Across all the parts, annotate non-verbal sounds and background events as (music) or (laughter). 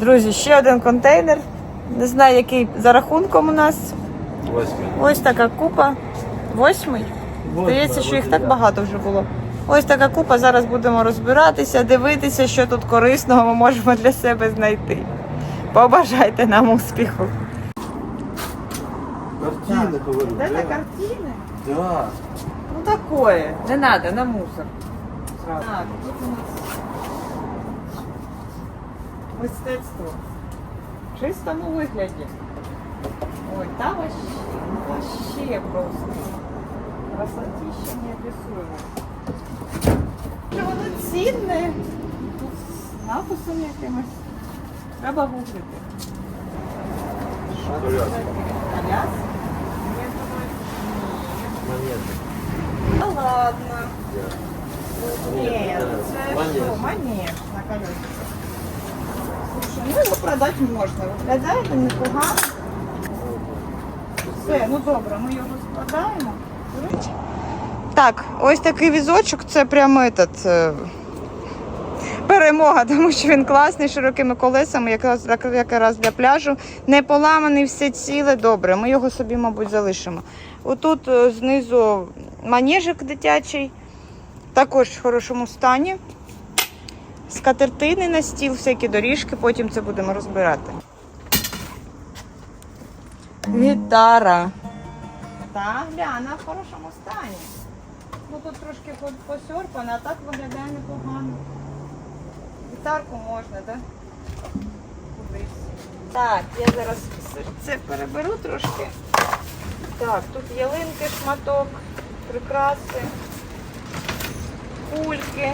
Друзі, ще один контейнер. Не знаю, який за рахунком у нас. Восьмий. Ось така купа. Восьмий. Здається, що їх так багато вже було. Ось така купа. Зараз будемо розбиратися, дивитися, що тут корисного ми можемо для себе знайти. Побажайте нам успіху. Картины, говорю. Це на да. картини? Да. Ну такое. Не надо, на мусор. Так, тут у нас мистецтво. В чистому вигляді. Ой, там вообще, ну вообще просто. Красотища не описуємо. Що воно цінне. Тут з написом якимось. Треба гуглити. Що це Коляска. таке? Коляска? Я думаю, ні. Монеты. Та ладно. Ні, Монеты. це Монеты. що, монет на колесиках. Ну його продати можна. Виглядає він непогано. Все, ну добре, ми його складаємо. Так, ось такий візочок, це прямо этот, е, перемога, (laughs) тому що він класний, широкими колесами, якраз, якраз для пляжу. Не поламаний, все ціле, добре. Ми його собі, мабуть, залишимо. Отут е, знизу манежик дитячий, також в хорошому стані. Скатертини на стіл, всякі доріжки, потім це будемо розбирати. Гітара. Та гляна в хорошому стані. Ну тут трошки по- посьорпана, а так виглядає непогано. Гітарку можна, так? Так, я зараз це переберу трошки. Так, тут ялинки, шматок, прикраси, кульки.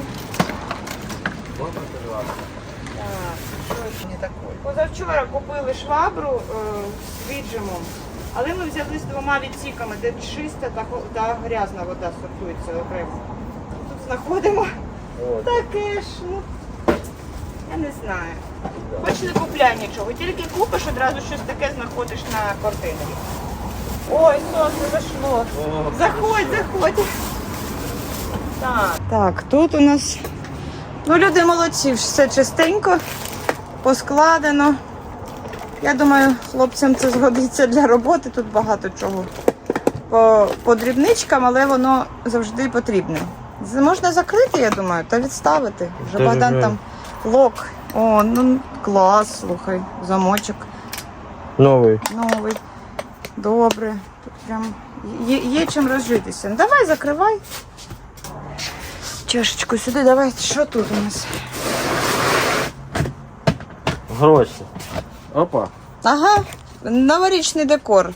Так, що ще не таке? Позавчора купили швабру е, з віджимом, але ми взяли з двома відсіками, де чиста та, та грязна вода сортується окремо. Тут знаходимо Вот. таке ж, ну, я не знаю. Хоч не купляй нічого, тільки купиш, одразу щось таке знаходиш на контейнері. Ой, сонце зайшло. Заходь, заходь. Так. так, тут у нас. Ну, люди молодці, все чистенько, поскладено. Я думаю, хлопцям це згодиться для роботи. Тут багато чого по, по дрібничкам, але воно завжди потрібне. Можна закрити, я думаю, та відставити. Вже Та Богдан там лок. О, ну клас, слухай, замочок. Новый. Новий. Добре. Тут прям є, є чим розжитися. Ну, давай, закривай. Чашечку сюди, Давайте, Що тут у нас? Гроші. Опа. Ага, новорічний декор.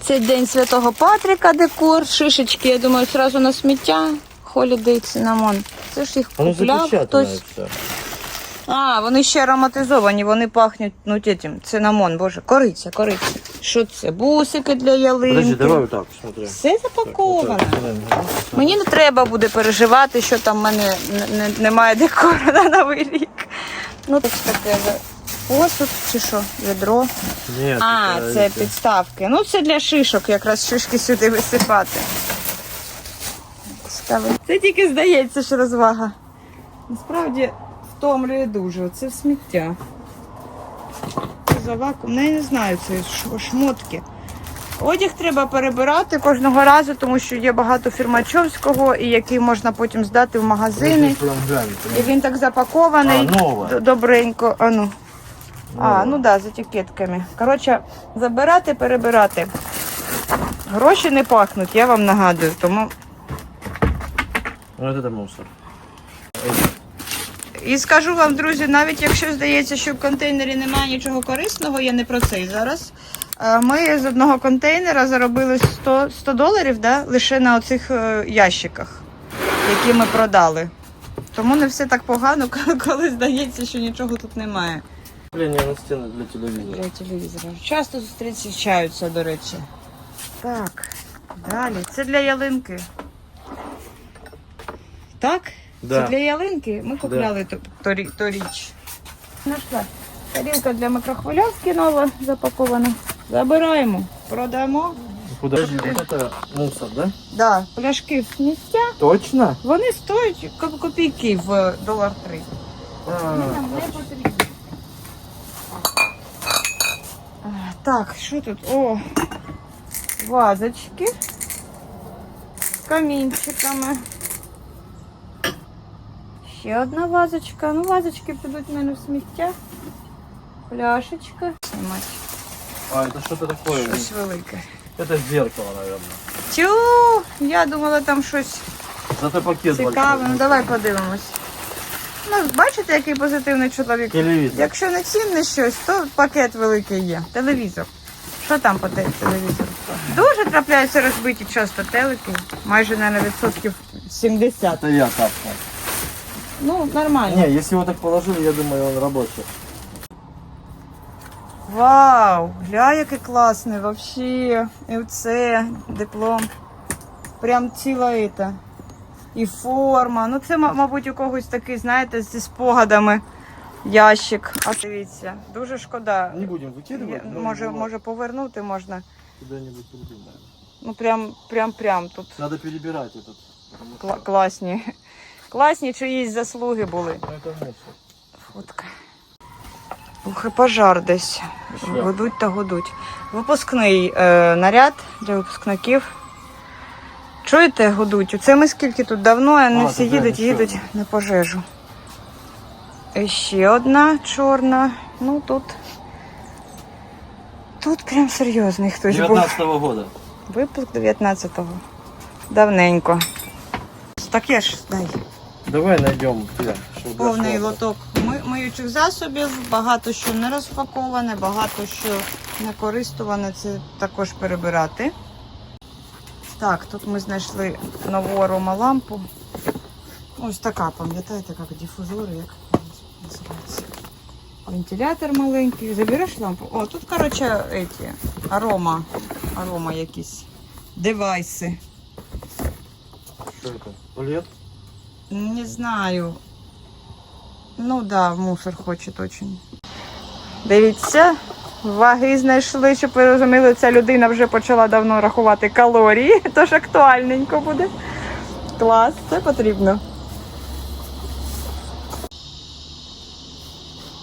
Це День Святого Патрика декор, шишечки, я думаю, одразу на сміття. холідей, цинамон. Це ж їх купляв хтось. все. А, вони ще ароматизовані, вони пахнуть, ну тітім, цинамон, боже, кориця, кориця. Що це? Бусики для ялинки. Подожди, давай так, смотри. Все запаковано. Мені не треба буде переживати, що там в мене не- не- немає декору на новий рік. Ну, так таке за- посуд чи що, відро. Нет, А, это це эти. підставки. Ну, це для шишок, якраз шишки сюди висипати. Ставимо. Це тільки здається, що розвага. Насправді втомлює дуже. Це сміття. Це за вакуум. Ну, я не знаю, це шмотки. Одяг треба перебирати кожного разу, тому що є багато фірмачовського, і який можна потім здати в магазини. І він так запакований. А, Добренько. А ну. А, ну да, з етикетками. Коротше, забирати, перебирати. Гроші не пахнуть, я вам нагадую. Тому Ну, это мусор. І скажу вам, друзі, навіть якщо здається, що в контейнері немає нічого корисного, я не про це зараз. Е, Ми з одного контейнера заробили 100, 100 доларів да, лише на оцих е, ящиках, які ми продали. Тому не все так погано, (laughs) коли здається, що нічого тут немає. На стены для телевизора. Для телевізора. Часто зустрічаються, до речі. Так, далі. Це для ялинки. Так? Да. Це для ялинки. Ми купляли да. торі, торіч. Нашла. Тарілка для микрохвильовки нова запакована. Забираємо, продамо. Куда? Вот это мусор, да? Да, пляшки в сміття. Точно? Вони стоять коп- копійки в долар. А, нам не потрібні. Так, що тут? О, вазочки з камінчиками. Ще одна вазочка. Ну, вазочки підуть в мене в сміття. Пляшечка. Знімати. А, это что-то такое. Щось велике. Это зеркало, наверное. Тю, я думала там щось Зато пакет цікаве. Ну большой. давай подивимось. Ну, бачите, який позитивний чоловік. Телевизор. Якщо не цінне щось, то пакет великий є. Телевізор. Що там по те- телевізору? Дуже трапляються розбиті часто телеки. Майже, мабуть, відсотків 70. Это я капнул. Ну, нормально. Не, если его так положили, я думаю, он рабочий. Вау! Гля, який класний, вообще. І це диплом. Прям ціла іта. І форма. Ну це, ма- мабуть, у когось такий, знаєте, зі спогадами ящик. А дивіться, дуже шкода. Не будем Я- выкидывать. но Може, его може повернути можна. Куда-нибудь придумаем. Ну прям, прям, прям тут Надо перебирать этот. потому что- кла- класні. Класні чиїсь заслуги були. Ну. Фотка. Ух, і пожар десь. Годуть та годуть. Випускний е, наряд для випускників. Чуєте, годуть? Це ми скільки тут давно, а не А, всі їдуть, їдуть на пожежу. І ще одна чорна. Ну тут. Тут прям серйозний хтось був. 19 года. Випуск 19-го. Давненько. Таке ж дай. Давай найдем тебя. чтобы Повний дошло. лоток ми- миючих засобів, багато що не розпаковане, багато що не користуване, це також перебирати. Так, тут ми знайшли нову аромалампу. Ось така, пам'ятаєте, як дифузори, як називається. Вентилятор маленький. Забереш лампу? О, тут, коротше, эти, арома, арома якісь девайси. Что это? Туалет? Не знаю. Ну да, в мусор хочет очень. Дивіться, ваги знайшли, щоб ви розуміли, ця людина вже почала давно рахувати калорії, (laughs) тож актуальненько буде. Клас, це потрібно.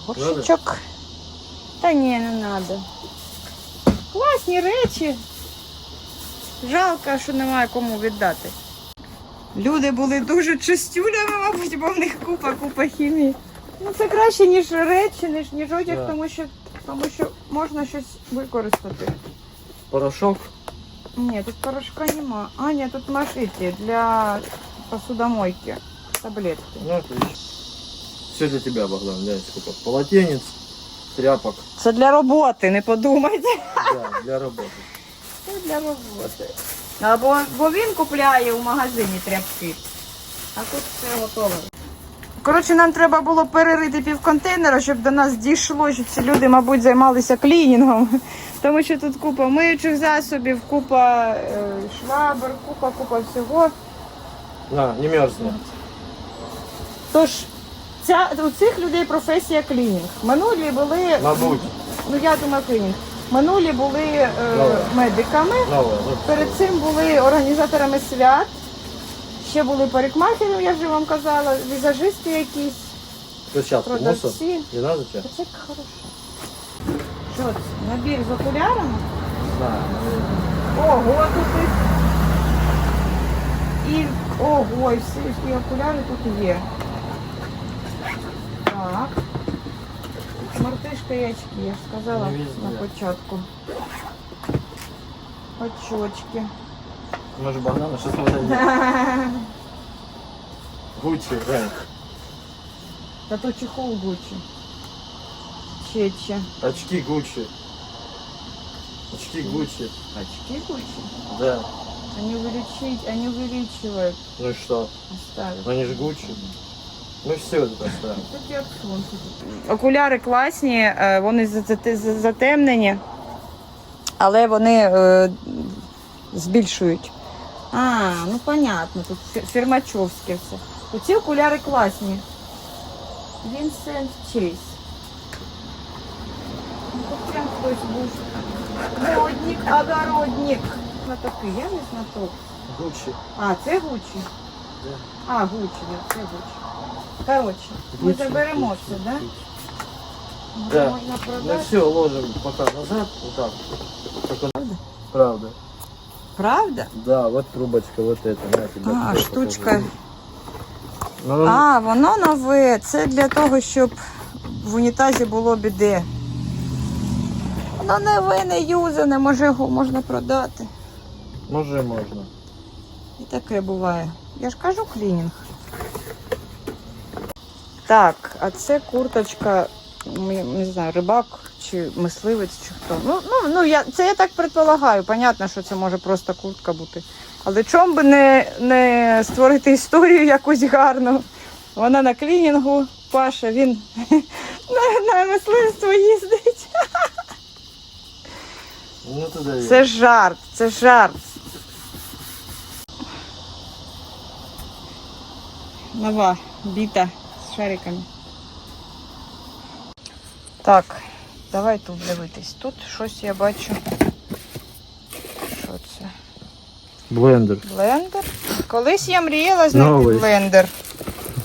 Горшечок. Та ні, не треба. Класні речі. Жалко, що немає кому віддати. Люди були дуже чистюлями, мабуть, бо в них купа, купа хімії. Ну це краще, ніж речі, ніж, ніж одяг, Да. тому що тому що можна щось використати. Порошок. Ні, тут порошка нема. А, ні, тут машиті для посудомойки. Таблетки. Ну, отлично. Все для тебя, Богдан. Глянь, сколько. Полотенец, тряпок. Це для роботи, не подумайте. Да, для работы. Це для роботи. Або бо він купляє у магазині тряпки, а тут все готове. Коротше, нам треба було перерити пів контейнера, щоб до нас дійшло, що ці люди, мабуть, займалися клінінгом. Тому що тут купа миючих засобів, купа е, швабр, купа, купа всього. На, не мерзни. Тож, ця, у цих людей професія клінінг. Минулі були, Мабуть. ну я думаю, клінінг. Минулі були е, медиками. Перед цим були організаторами свят. Ще були парикмахери, я вже вам казала, візажисти якісь, продавці. Не надо тебе? Це хорошо. Що це? Набір з окулярами? Ого, тут і, і ого, і всі і окуляри тут є. Так. Мартишка і очки, я ж сказала на початку. Очочки. Может, Богдана сейчас подойдет. (laughs) Гуччи, Рэнк. Та то чехол Гуччі. Чече. Очки Гуччи. Очки Гуччи. Очки Гуччи? Да. Они увеличить, они увеличивают. Ну и что? Оставят. Они же Гуччи. Мы все сонце. Окуляри класні, е, вони за- за- за- затемнені, але вони е, збільшують. А, ну понятно, тут фірмачовське все. Оці окуляри класні. Вінсент Чейз. Ну, тут прям хтось був. Модник, огородник. Знатоки, я не знаток. Гуччи. А, це Гуччі? Да. А, Гуччі, да, це Гуччі. Ми Гуччи, заберемо це, да? Да. Можна Ну все, ложим пока назад, вот так. Как он- Правда. Правда? Да, вот трубочка, вот это. На, тебе А, штучка. Ну, ну, А, воно нове. Це для того, щоб в унітазі було біде. Воно нове, не юзане, може його можна продати. Може можна. І таке буває. Я ж кажу клінінг. Так, а це курточка, не знаю, рибак чи мисливець, чи хто. Ну, ну, ну я, це я так предполагаю. Понятно, що це може просто куртка бути. Але чом би не, не створити історію якусь гарну? Вона на клінінгу, Паша, він (laughs) на, на мисливство їздить. Ну туди. Це жарт, це жарт. Нова біта з шариками. Так, давай тут дивитись. Тут щось я бачу. Що це? Блендер. Блендер. Колись я мріяла знайти Новий. блендер.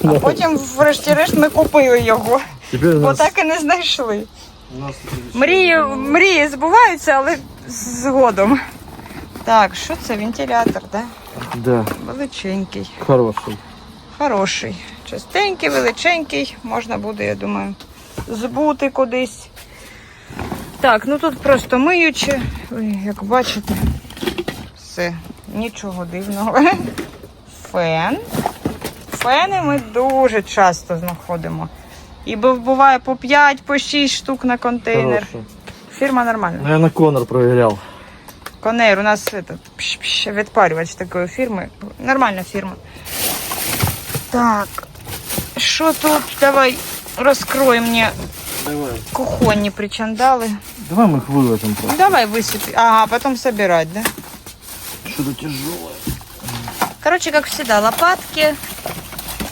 А потім, врешті-решт, ми купили його, Теперь у бо нас, так і не знайшли. у нас тут Мрії, мрії збуваються, але згодом. Так, що це? Вентилятор, да? Да, Величенький, хороший. хороший. Частенький, величенький. Можна буде, я думаю, збути кудись. Так, ну тут просто миюче. Ой, як бачите, все, нічого дивного. Фен. Фени ми дуже часто знаходимо. І буває по 5, по 6 штук на контейнер. Хороший. Фірма нормальна. Ну, я на Конор проверял. Конейр у нас этот, пш -пш, відпарювач такої фірми. Нормальна фірма. Так. Що тут? Давай розкрой мені Давай. кухонні причандали. Давай мы их выложим просто. Ну, давай высыпи. Ага, потом собирать, да? Что-то тяжелое. Коротше, як завжди, лопатки.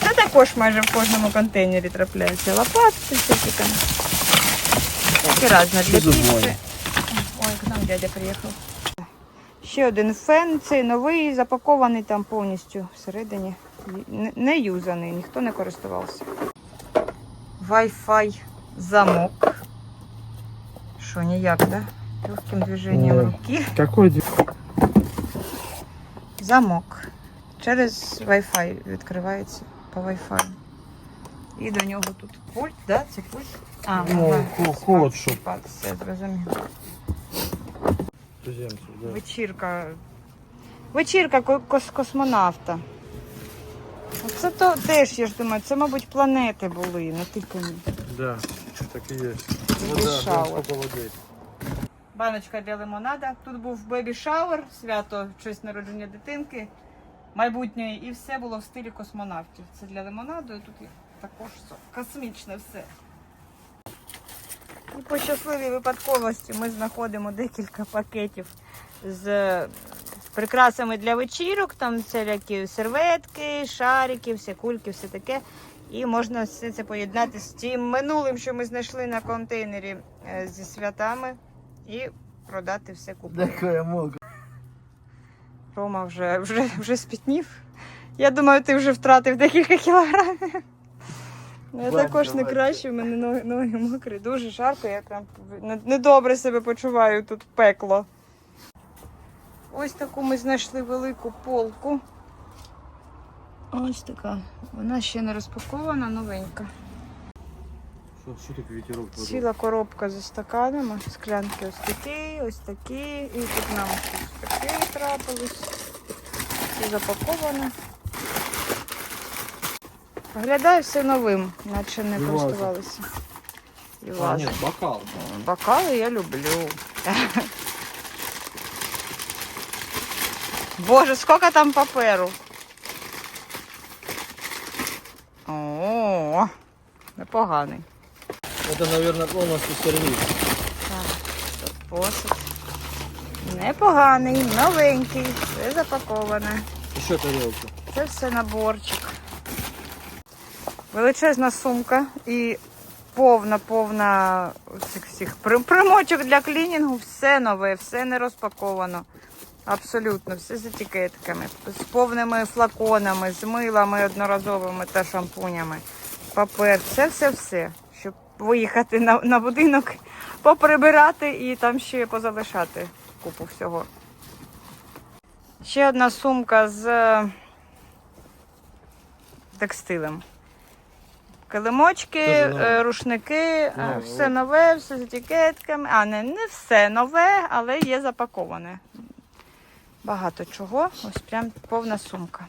Це також майже в кожному контейнері трапляються. Лопатки, всякі там. Всякі різні для Що за вонь? піци. Ой, к нам дядя приїхав. Ще один фен, цей новий, запакований там повністю всередині. Не- юзаний, ніхто не користувався. Wi-Fi замок. Що, ніяк, да? Легким движенням руки. Какой Замок. Через Wi-Fi відкривається по Wi-Fi. І до нього тут пульт, да? Це пульт? А, Ну, ага. хо- холод, щоб. Все, зрозуміло. Вечірка. Вечірка ко- кос- космонавта. Це то теж, я ж думаю, це, мабуть, планети були натикані. Да, так и есть. Бэби шауэр. сколько воды. Баночка для лимонада. Тут був бебі шауер, свято в честь народження дитинки майбутньої, і все було в стилі космонавтів. Це для лимонаду, і тут є також со- космічне все. І по щасливій випадковості ми знаходимо декілька пакетів з прикрасами для вечірок, там всілякі серветки, шарики, всі кульки, все таке. І можна все це поєднати з тим минулим, що ми знайшли на контейнері е, зі святами, і продати все купити. Мука. Рома вже, вже, вже спітнів. Я думаю, ти вже втратив декілька кілограмів. Ну, Я також не краще, в мене ноги, ноги мокрі, дуже жарко, я прям не- недобре себе почуваю, тут пекло. Ось таку ми знайшли велику полку. Ось така. Вона ще не розпакована, новенька. Что, что так ветерок подул? Ціла коробка зі стаканами, склянки ось такі, ось такі, і тут нам ось такі трапились. Все запаковано. Виглядає все новим, наче не І користувалися. І А, нет, бокал. Бокали я люблю. Боже, сколько там паперу. О, непоганий. Это, наверное, полностью сервис. Так, тут посуд. Непоганий, новенький, все запаковане. Еще тарелки. Це все наборчик. Величезна сумка і повна, повна цих всіх примочок для клінінгу, все нове, все не розпаковано. Абсолютно, все з етикетками, з повними флаконами, з милами одноразовими та шампунями, папер, все-все-все. Щоб виїхати на, на будинок, поприбирати і там ще позалишати купу всього. Ще одна сумка з е, текстилем. Килимочки, е, рушники, е, Нове, все нове, все з етикетками. А, не, не все нове, але є запаковане. Багато чого. Ось прям повна сумка.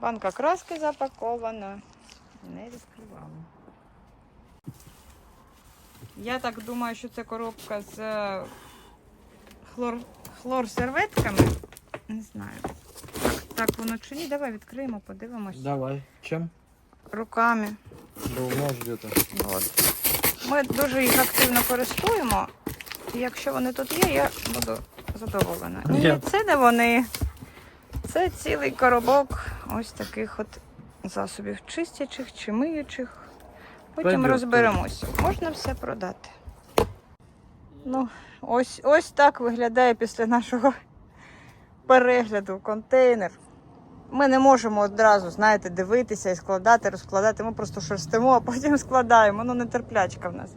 Банка краски запакована. Не відкривала. Я так думаю, що це коробка з е, хлор, хлор-серветками. Не знаю. Так, так воно чи ні. Давай відкриємо, подивимось. Давай. Чем? Руками. Давно где-то. От. Ми дуже їх активно користуємо. І якщо вони тут є, я буду задоволена. Ні, Ні. це не вони. Це цілий коробок ось таких от засобів чистячих чи миючих. Потім Пойдет. розберемося. Можна все продати. Ну, ось, ось так виглядає після нашого перегляду контейнер. Ми не можемо одразу, знаєте, дивитися і складати, розкладати. Ми просто шерстимо, а потім складаємо. Ну, нетерплячка в нас.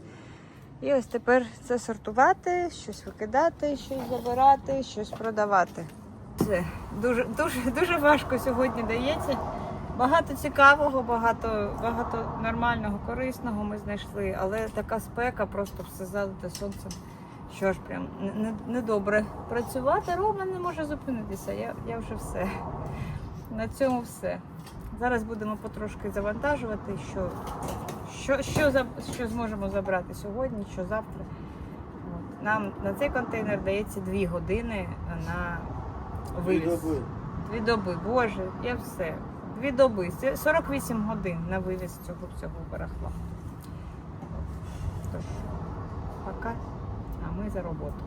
І ось тепер це сортувати, щось викидати, щось забирати, щось продавати. Це дуже, дуже, дуже важко сьогодні дається. Багато цікавого, багато, багато нормального, корисного ми знайшли, але така спека, просто все залите сонцем. Що ж прям не- не- недобре працювати. Рома не може зупинитися. Я, я вже все. На цьому все. Зараз будемо потрошки завантажувати, що, що, що, за- що зможемо забрати сьогодні, що завтра. От. Нам на цей контейнер дається дві години на вивіз. Дві доби, боже, я все. Дві доби. Це 48 годин на вивіз цього всього барахла. Тож, пока, а ми за роботу.